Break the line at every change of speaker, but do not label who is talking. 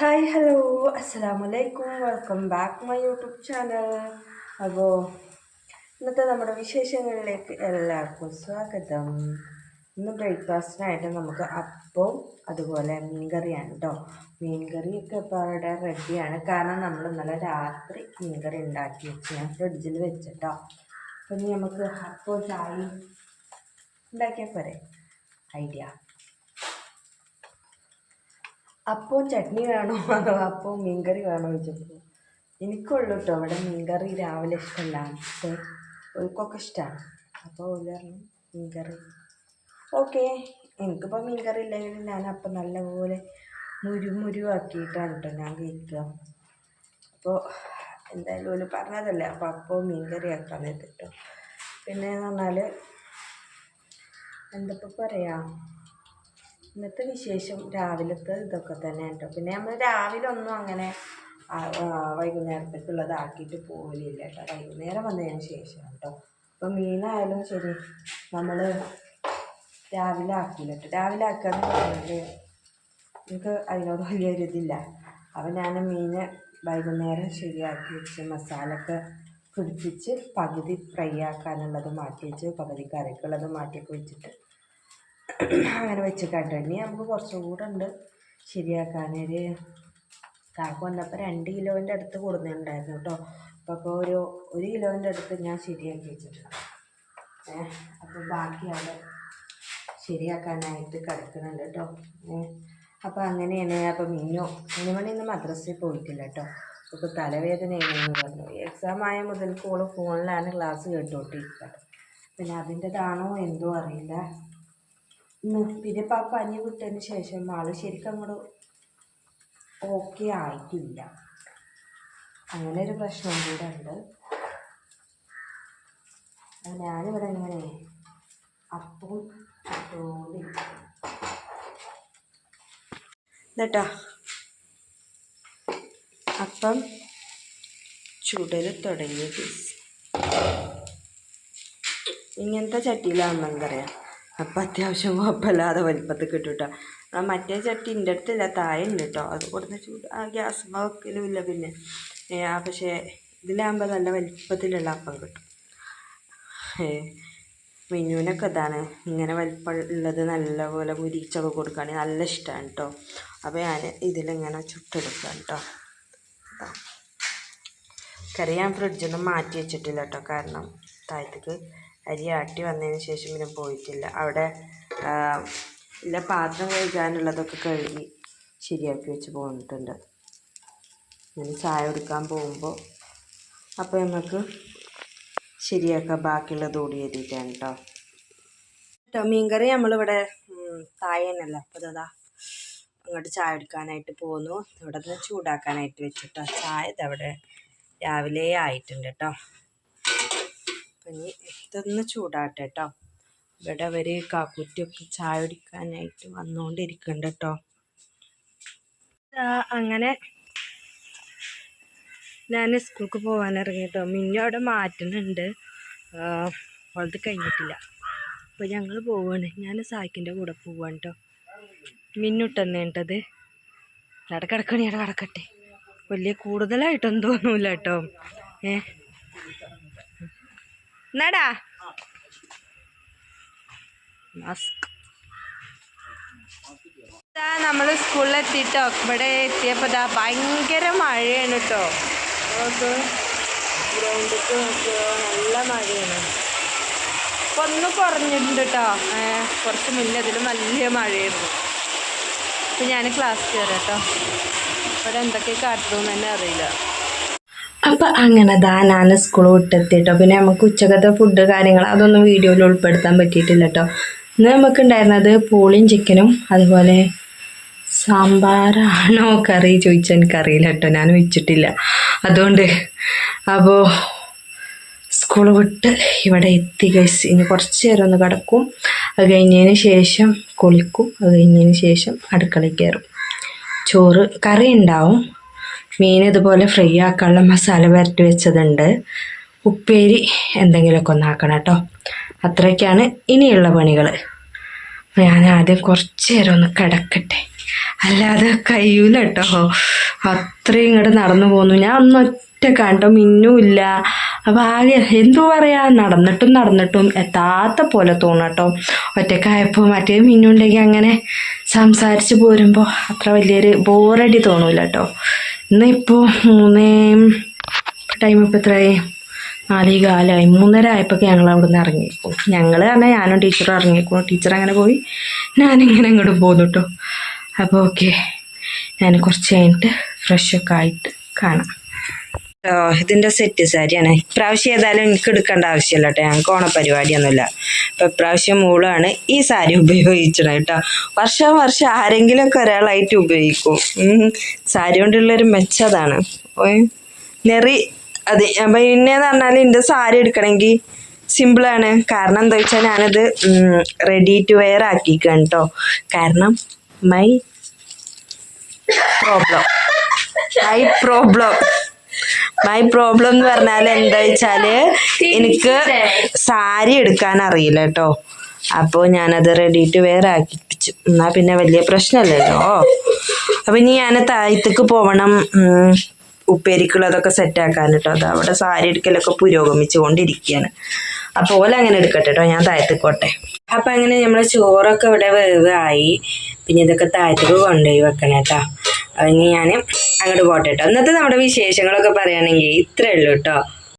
Hi hello അസ്സലാമു അലൈക്കും welcome back my YouTube channel അപ്പോൾ ഇന്നത്തെ നമ്മുടെ വിശേഷങ്ങളിലേക്ക് എല്ലാവർക്കും സ്വാഗതം. ഇന്ന് ബ്രേക്ക്ഫാസ്റ്റിനായിട്ട് നമുക്ക് അപ്പവും അതുപോലെ മീൻകറിയാണ് കേട്ടോ മീൻകറിയൊക്കെ ഇപ്പോൾ അവിടെ റെഡിയാണ് കാരണം നമ്മൾ ഇന്നലെ രാത്രി മീൻകറി ഉണ്ടാക്കി വെച്ച്. ഞാൻ ഫ്രിഡ്ജിൽ വെച്ചിട്ടോ അപ്പം ഇനി നമുക്ക് അപ്പവും ചായ ഉണ്ടാക്കിയാൽ പോരെ? ഐഡിയ. അപ്പോൾ ചട്നി വേണോ അതോ അപ്പോൾ മീൻകറി വേണോ ചോദിച്ചപ്പോൾ എനിക്കുള്ളൂ കേട്ടോ അവിടെ മീൻകറി രാവിലെ ഇഷ്ടമല്ല. ഓൾക്കൊക്കെ ഇഷ്ടമാണ് അപ്പോൾ പറഞ്ഞു മീൻകറി. ഓക്കെ. എനിക്കിപ്പോൾ മീൻകറി ഇല്ലെങ്കിൽ അപ്പം നല്ലപോലെ മുരു മുരുവാക്കിയിട്ടാണ് കേട്ടോ ഞാൻ കഴിക്കുക. അപ്പോൾ എന്തായാലും ഒരു പറഞ്ഞതല്ലേ. അപ്പോൾ അപ്പോൾ മീൻകറി ആക്കാൻ കേട്ടോ പിന്നെ എന്ന് പറഞ്ഞാൽ എന്തപ്പോൾ പറയാം? ഇന്നത്തെ വിശേഷം രാവിലത്തെ ഇതൊക്കെ തന്നെ കേട്ടോ. പിന്നെ നമ്മൾ രാവിലെ ഒന്നും അങ്ങനെ വൈകുന്നേരത്തേക്കുള്ളതാക്കിയിട്ട് പോകലില്ല കേട്ടോ. വൈകുന്നേരം വന്നതിന് ശേഷം കേട്ടോ. അപ്പോൾ മീനായാലും ശരി നമ്മൾ രാവിലെ ആക്കില്ല കേട്ടോ. രാവിലെ ആക്കാന്ന് പറഞ്ഞാൽ എനിക്ക് അതിനോട് ഇതില്ല അപ്പം ഞാൻ മീൻ വൈകുന്നേരം ശരിയാക്കി വെച്ച് മസാലയൊക്കെ പിടിപ്പിച്ച് പകുതി ഫ്രൈ ആക്കാനുള്ളത് മാറ്റി വെച്ച് പകുതി കറിക്കുള്ളത് മാറ്റിയൊക്കെ വെച്ചിട്ട് അങ്ങനെ വെച്ച് കണ്ടു ഇനി നമുക്ക് കുറച്ചും കൂടെ ഉണ്ട് ശരിയാക്കാനൊരു കാക്ക വന്നപ്പോൾ രണ്ട് കിലോന്റെ അടുത്ത് കൊടുക്കുന്നുണ്ടായിരുന്നു കേട്ടോ. അപ്പോൾ അപ്പോൾ ഒരു ഒരു കിലോന്റെ അടുത്ത് ഞാൻ ശരിയാക്കി വെച്ചിട്ടുണ്ട്. ഏഹ് അപ്പോൾ ബാക്കി അവിടെ ശരിയാക്കാനായിട്ട് കിടക്കുന്നുണ്ട് കേട്ടോ. ഏഹ് അപ്പോൾ അങ്ങനെയാണ്. അപ്പോൾ മിന്നു മിനുമണി ഇന്ന് മദ്രസയിൽ പോയിട്ടില്ല കേട്ടോ. ഇപ്പോൾ തലവേദനയാണെന്ന് പറഞ്ഞു എക്സാം ആയ മുതൽക്ക് ഫോണിലാണ് ക്ലാസ് കേട്ടോട്ടിരിക്കുക പിന്നെ അതിന്റെതാണോ എന്തോ അറിയില്ല. പിന്നെ ഇപ്പം ആ പനി വിട്ടതിന് ശേഷം ആൾ ശരിക്കും അങ്ങോട്ട് ഓക്കെ ആയിട്ടില്ല. അങ്ങനെ ഒരു പ്രശ്നം കൂടെ ഉണ്ട്. ഞാനിവിടെ ഇങ്ങനെ അപ്പവും ഇട്ടുകൊണ്ടിരിക്കും എന്നിട്ടാ അപ്പം ചുടൽ തുടങ്ങി ഇങ്ങനത്തെ പറയുക അപ്പം അത്യാവശ്യം കുഴപ്പമില്ലാതെ വലിപ്പത്തിൽ കിട്ടും കേട്ടോ മറ്റേ ചട്ടി എന്റെ അടുത്തില്ല താഴെ ഉണ്ട് കേട്ടോ അത് കൊടുത്ത് ചൂട് ആ ഗ്യാസ് വെക്കലും ഇല്ല പിന്നെ. ആ പക്ഷേ ഇതിലാകുമ്പോൾ നല്ല വലിപ്പത്തിലുള്ള അപ്പം കിട്ടും. മിനുവിനൊക്കെ ഇതാണ് ഇങ്ങനെ വലിപ്പമുള്ളത് നല്ലപോലെ മുരിച്ചൊക്കെ കൊടുക്കുകയാണെങ്കിൽ നല്ല ഇഷ്ടമാണ് കേട്ടോ അപ്പോൾ ഞാൻ ഇതിലിങ്ങനെ ചുട്ടെടുക്കാം കേട്ടോ. കറി ഞാൻ ഫ്രിഡ്ജിൽ നിന്ന് മാറ്റി വെച്ചിട്ടില്ല കേട്ടോ കാരണം താഴത്തേക്ക് അരി ആട്ടി വന്നതിന് ശേഷം പിന്നെ പോയിട്ടില്ല. അവിടെ ഇല്ല പാത്രം കഴുകാനുള്ളതൊക്കെ കഴുകി ശരിയാക്കി വെച്ച് പോന്നിട്ടുണ്ട്. ഇനി ചായ കൊടുക്കാൻ പോകുമ്പോൾ അപ്പോൾ നമുക്ക് ശരിയാക്കാം. ബാക്കിയുള്ളത് ഓടി എഴുതിയിട്ടാണ് കേട്ടോ കേട്ടോ മീൻകറി നമ്മളിവിടെ തന്നെയല്ല അപ്പോൾ അതാ അങ്ങോട്ട് ചായ എടുക്കാനായിട്ട് പോന്നു. ഇവിടെ നിന്ന് ചൂടാക്കാനായിട്ട് വെച്ചിട്ടോ ചായ ഇതവിടെ രാവിലെ ആയിട്ടുണ്ട് കേട്ടോ ഇനി ഇതൊന്ന് ചൂടാട്ടെ കേട്ടോ ഇവിടെ അവർ കാക്കുറ്റിയൊക്കെ ചായ കുടിക്കാനായിട്ട് വന്നുകൊണ്ടിരിക്കുന്നുണ്ട് കേട്ടോ അങ്ങനെ ഞാൻ സ്കൂൾക്ക് പോകാൻ ഇറങ്ങി കേട്ടോ മിന്നു അവിടെ മാറ്റുന്നുണ്ട്. അവളത് കഴിഞ്ഞിട്ടില്ല. അപ്പോൾ ഞങ്ങൾ പോവാണ്. ഞാൻ സായിക്കിന്റെ കൂടെ പോവാണ് കേട്ടോ മിന്നുട്ടെന്നേണ്ടത് ഇടക്കിടക്കണി കിടക്കണേ അവിടെ കിടക്കട്ടെ വലിയ കൂടുതലായിട്ടൊന്നും തോന്നൂല കേട്ടോ ഏ? എന്നാടാ? നമ്മൾ നമ്മൾ സ്കൂളിൽ ഇവിടെ എത്തിയപ്പോൾ ഇതാ ഭയങ്കര മഴയാണ് കേട്ടോ നോക്ക് ഗ്രൗണ്ടിക്ക് നല്ല മഴയാണ്. ഇപ്പൊ ഒന്ന് കുറഞ്ഞിട്ടുണ്ട് കേട്ടോ കുറച്ച് മുന്നേ അതിലും വലിയ മഴയായിരുന്നു. ഇപ്പം ഞാൻ ക്ലാസ് കയറാം കേട്ടോ ഇവിടെ എന്തൊക്കെ കാട്ടുന്നു തന്നെ അറിയില്ല. അപ്പം അങ്ങനെ ദാനാന സ്കൂൾ വിട്ടെത്തിട്ടോ പിന്നെ നമുക്ക് ഉച്ചക്കത്തെ ഫുഡ് കാര്യങ്ങൾ അതൊന്നും വീഡിയോയിൽ ഉൾപ്പെടുത്താൻ പറ്റിയിട്ടില്ല കേട്ടോ ഇന്ന് നമുക്ക് ഉണ്ടായിരുന്നത് പൂളിയും ചിക്കനും അതുപോലെ സാമ്പാറാണോ കറി ചോദിച്ചാൽ എനിക്കറിയില്ല കേട്ടോ ഞാൻ വെച്ചിട്ടില്ല. അതുകൊണ്ട് അപ്പോൾ സ്കൂൾ വിട്ട് ഇവിടെ എത്തി കഴിച്ച് ഇനി കുറച്ച് നേരം ഒന്ന് കിടക്കും. അത് കഴിഞ്ഞതിന് ശേഷം കുളിക്കും. അത് കഴിഞ്ഞതിന് ശേഷം അടുക്കളയിൽ കയറും. ചോറ് കറി ഉണ്ടാവും മീൻ ഇതുപോലെ ഫ്രൈ ആക്കാനുള്ള മസാല പുരട്ടി വെച്ചതുണ്ട്. ഉപ്പേരി എന്തെങ്കിലുമൊക്കെ ഒന്ന് ആക്കണം കേട്ടോ. അത്രയൊക്കെയാണ് ഇനിയുള്ള പണികൾ. ഞാൻ ആദ്യം കുറച്ച് നേരം ഒന്ന് കിടക്കട്ടെ. അല്ലാതെ കഴിയൂല കേട്ടോ. അത്രയും ഇങ്ങോട്ട് നടന്നു പോന്നു. ഞാൻ ഒന്നും ഒറ്റ കണ്ടോ മിന്നുമില്ല അപ്പം ആകെ എന്തു പറയാ നടന്നിട്ടും നടന്നിട്ടും എത്താത്ത പോലെ തോന്നും കേട്ടോ. ഒറ്റക്കായപ്പോൾ മറ്റേ മിന്നുണ്ടെങ്കിൽ അങ്ങനെ സംസാരിച്ച് പോരുമ്പോൾ അത്ര വലിയൊരു ബോറടി തോന്നൂല കേട്ടോ. ഇന്നിപ്പോൾ മൂന്നേ ടൈം ഇപ്പോൾ എത്രയായി നാലേ കാലമായി മൂന്നര ആയപ്പോൾ ഞങ്ങൾ അവിടെ നിന്ന് ഇറങ്ങിയപ്പോൾ ഞങ്ങൾ പറഞ്ഞാൽ ഞാനും ടീച്ചറും ഇറങ്ങിയപ്പോൾ ടീച്ചർ അങ്ങനെ പോയി. ഞാനിങ്ങനെ അങ്ങോട്ട് പോന്നു കേട്ടോ അപ്പോൾ ഓക്കെ ഞാൻ കുറച്ച് കഴിഞ്ഞിട്ട് ഫ്രഷൊക്കെ ആയിട്ട് കാണാം. ഓ ഇതിന്റെ സെറ്റ് സാരിയാണ് ഇപ്രാവശ്യം ഏതായാലും എനിക്ക് എടുക്കേണ്ട ആവശ്യമില്ല കേട്ടോ. ഞങ്ങൾക്ക് ഓണപരിപാടിയൊന്നുമില്ല. അപ്പം ഇപ്രാവശ്യം മൂളാണ് ഈ സാരി ഉപയോഗിച്ചത് കേട്ടോ. വർഷം വർഷം ആരെങ്കിലുമൊക്കെ ഒരാളായിട്ട് ഉപയോഗിക്കും. സാരി കൊണ്ടുള്ളൊരു മെച്ചതാണ് നെറി അത് അപ്പൊ പിന്നെന്ന് പറഞ്ഞാൽ എന്റെ സാരി എടുക്കണമെങ്കിൽ സിമ്പിളാണ് കാരണം എന്താ വെച്ചാൽ ഞാനത് റെഡി ടു വെയർ ആക്കിക്കണം കേട്ടോ കാരണം my problem my problem my problem എന്ന് പറഞ്ഞാൽ എന്താ വെച്ചാൽ എനിക്ക് സാരി എടുക്കാൻ അറിയില്ല കേട്ടോ അപ്പോൾ ഞാനത് റെഡിയിട്ട് വേറെ ആക്കിപ്പിച്ചു എന്നാ പിന്നെ വലിയ പ്രശ്നമല്ലല്ലോ അപ്പം ഇനി ഞാൻ താഴത്തേക്ക് പോവണം. ഉം, ഉപ്പേരിക്കുള്ളതൊക്കെ സെറ്റാക്കാൻ കേട്ടോ അത് അവിടെ സാരി എടുക്കലൊക്കെ പുരോഗമിച്ചു കൊണ്ടിരിക്കുകയാണ് അപ്പോൾ ഓല അങ്ങനെ എടുക്കട്ടെ കേട്ടോ ഞാൻ താഴത്തേക്കോട്ടെ അപ്പം അങ്ങനെ നമ്മളെ ചോറൊക്കെ ഇവിടെ വേവായി. പിന്നെ ഇതൊക്കെ താഴത്തേക്ക് കൊണ്ടുപോയി വെക്കണം കേട്ടോ അപ്പം ഇനി ഞാൻ അങ്ങോട്ട് പോട്ടെ കേട്ടോ ഇന്നത്തെ നമ്മുടെ വിശേഷങ്ങളൊക്കെ പറയുകയാണെങ്കിൽ ഇത്രയേ ഉള്ളൂ കേട്ടോ